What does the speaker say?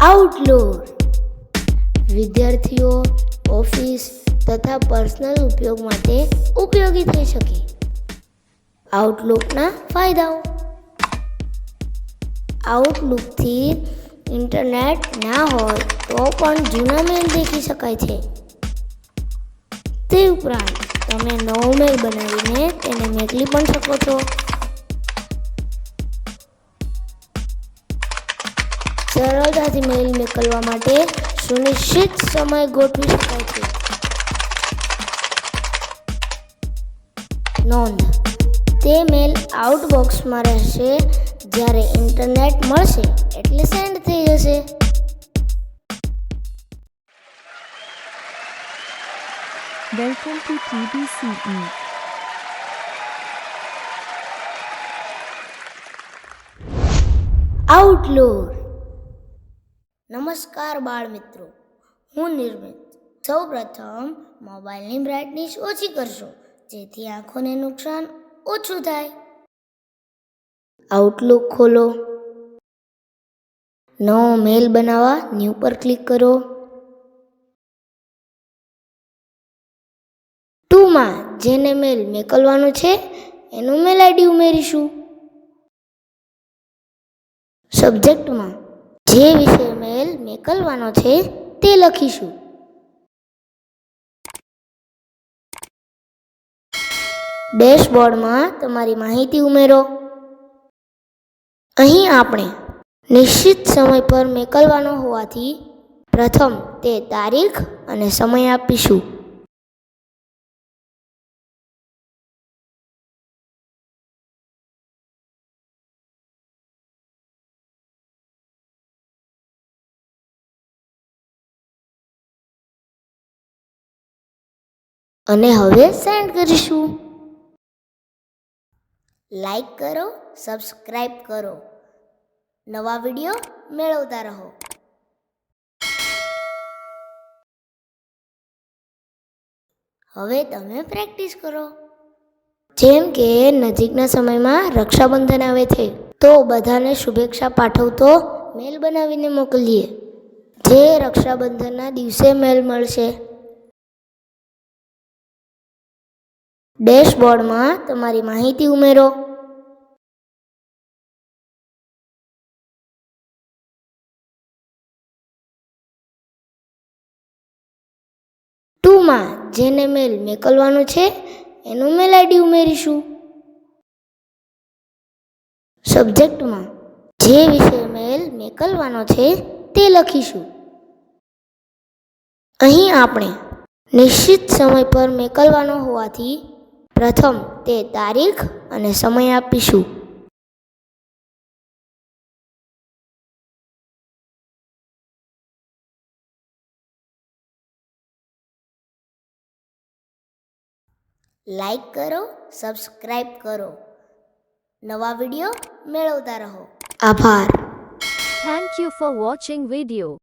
Outlook વિદ્યાર્થીઓ, office તથા personal ઉપયોગ માટે ઉપયોગી થઈ શકે. આઉટલુકના ફાયદાઓ. આઉટલુકથી ઇન્ટરનેટ ના હોય તો પણ જૂના મેલ દેખી શકાય છે. તે ઉપરાંત, તમે નવો મેલ બનાવીને તેને મેકલી પણ શકો છો. સરળતાથી મેલ મોકલવા માટે સુનિશ્ચિત સમય ગોઠવી શકાય છે. નોંધ. તે મેલ આઉટબોક્સમાં રહેશે જ્યારે ઇન્ટરનેટ મળશે એટલે સેન્ડ થઈ જશે. Welcome to TBCE. આઉટલુક નમસ્કાર બાળ મિત્રો. હું નિર્મિત. સૌપ્રથમ મોબાઈલની બ્રાઇટનેસ ઓછી કરશો, જેથી આંખોને નુકસાન ઓછું થાય. આઉટલુક ખોલો. નવો મેલ બનાવવા ન્યૂ પર ક્લિક કરો. ટુમાં જેને મેલ મોકલવાનું છે, એનું મેલ આઈડી ઉમેરીશું. સબ્જેક્ટમાં જે વિષય મેલ મોકલવાનો છે તે લખીશું. ડેશબોર્ડમાં તમારી માહિતી ઉમેરો. અહીં આપણે નિશ્ચિત સમય પર મેકલવાનો હોવાથી પ્રથમ તે તારીખ અને સમય આપીશું. અને હવે સેન્ડ કરીશું. લાઈક કરો સબસ્ક્રાઈબ કરો. નવા વીડિયો મેળવતા રહો. હવે તમે પ્રેક્ટિસ કરો. જેમ કે નજીકના સમયમાં રક્ષાબંધન આવે છે, તો બધાને શુભેચ્છા પાઠવતો મેલ બનાવીને મોકલીએ. જે રક્ષાબંધનના દિવસે મેલ મળશે. ડેશબોર્ડમાં તમારી માહિતી ઉમેરો. ટુમાં જેને મેલ મોકલવાનો છે, એનું મેલ આઈડી ઉમેરીશું. સબ્જેક્ટમાં જે વિષય મેલ મોકલવાનો છે, તે લખીશું. અહીં આપણે નિશ્ચિત સમય પર મોકલવાનો હોવાથી પ્રથમ તે તારીખ અને સમય આપીશું. લાઈક કરો સબસ્ક્રાઈબ કરો. નવા વીડિયો મેળવતા રહો. આભાર. Thank you for watching video.